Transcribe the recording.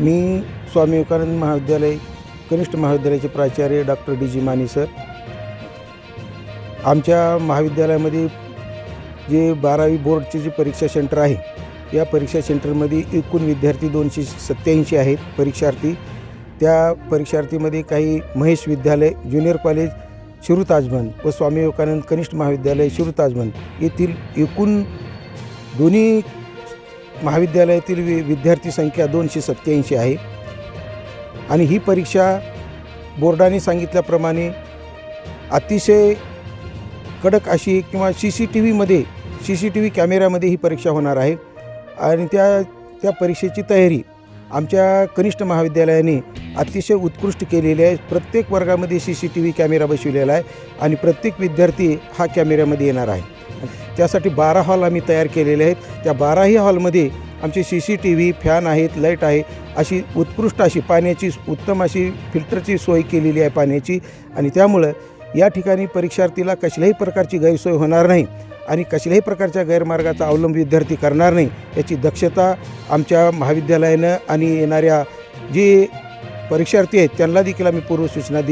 मी स्वामी विवेकानंद महाविद्यालय कनिष्ठ महाविद्यालयाचे प्राचार्य doctor D G Mane sir. आमच्या महाविद्यालयामध्ये जे बारावी बोर्डचे जे परीक्षा सेंटर आहे या परीक्षा सेंटरमध्ये एकूण विद्यार्थी दोनशे सत्याऐंशी आहेत परीक्षार्थी. त्या परीक्षार्थीमध्ये काही महेश विद्यालय ज्युनियर कॉलेज शिरू ताजमन व स्वामी विवेकानंद कनिष्ठ महाविद्यालय शिरू ताजमन येथील एकूण दोन्ही महाविद्यालयातील वि विद्यार्थी संख्या दोनशे सत्त्याऐंशी आहे. आणि ही परीक्षा बोर्डाने सांगितल्याप्रमाणे अतिशय कडक अशी किंवा सी सी टी व्हीमध्ये सी सी टी व्ही कॅमेऱ्यामध्ये ही परीक्षा होणार आहे. आणि त्या त्या परीक्षेची तयारी आमच्या कनिष्ठ महाविद्यालयाने अतिशय उत्कृष्ट केलेली आहे. प्रत्येक वर्गामध्ये C C T V camera बसविलेला आहे आणि प्रत्येक विद्यार्थी हा कॅमेऱ्यामध्ये येणार आहे. त्यासाठी बारा हॉल आम्ही तयार केलेले आहेत. त्या बाराही हॉलमध्ये आमचे C C T V fan आहेत लाइट आहे अशी उत्कृष्ट अशी पाण्याची उत्तम अशी फिल्टरची सोय केलेली आहे पाण्याची. आणि त्यामुळं या ठिकाणी परीक्षार्थीला कसल्याही प्रकारची गैरसोय होणार नाही आणि कसल्याही प्रकारच्या गैरमार्गाचा अवलंब विद्यार्थी करणार नाही याची दक्षता आमच्या महाविद्यालयानं आणि येणाऱ्या जे परीक्षार्थी आहेत त्यांना देखील आम्ही पूर्वसूचना दिली.